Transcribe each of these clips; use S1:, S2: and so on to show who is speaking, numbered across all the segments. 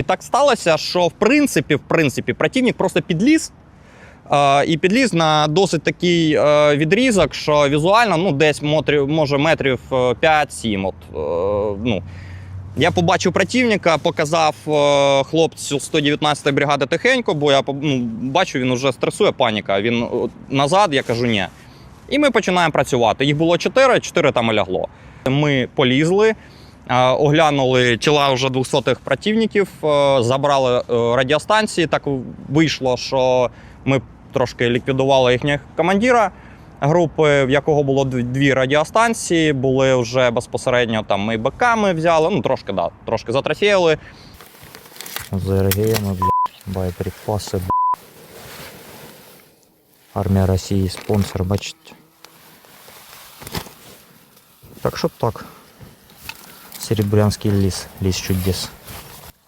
S1: І так сталося, що в принципі, в принципі, противник просто підліз. е, І підліз на досить такий е, відрізок, що візуально ну, десь мотрів, може метрів е, 5-7. От, е, ну. Я побачив противника, показав е, хлопцю 119-ї бригади тихенько, бо я ну, бачу, він вже стресує паніка. Він назад, я кажу, ні. І ми починаємо працювати. Їх було 4, 4 там лягло. Ми полізли, е, оглянули тіла вже 200-х противників, е, забрали е, радіостанції. Так вийшло, що ми трошки ліквідували їхнього командира групи, в якого було дві радіостанції, були вже безпосередньо там ми беками взяли, ну трошки, да, трошки затрофеїли.
S2: За РГМ, боєприпаси, блядь. Армія Росії, спонсор, бачите. Так що так. Серебрянський ліс, ліс чудес.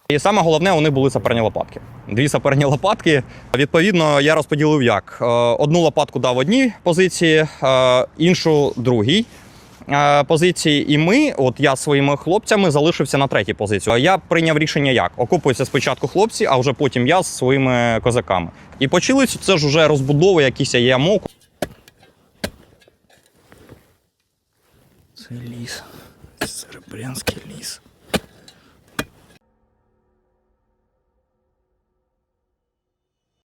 S1: І саме головне, у них були саперні лопатки. Дві саперні лопатки. Відповідно, я розподілив як: Е, одну лопатку дав одній позиції, е, іншу другій. е, Позиції, і ми, от я своїми хлопцями, залишився на третій позиції. Я прийняв рішення як: окупуються спочатку хлопці, а вже потім я з своїми козаками. І почалися це ж уже розбудови, якісь ямок.
S2: Це ліс. Серебрянський ліс.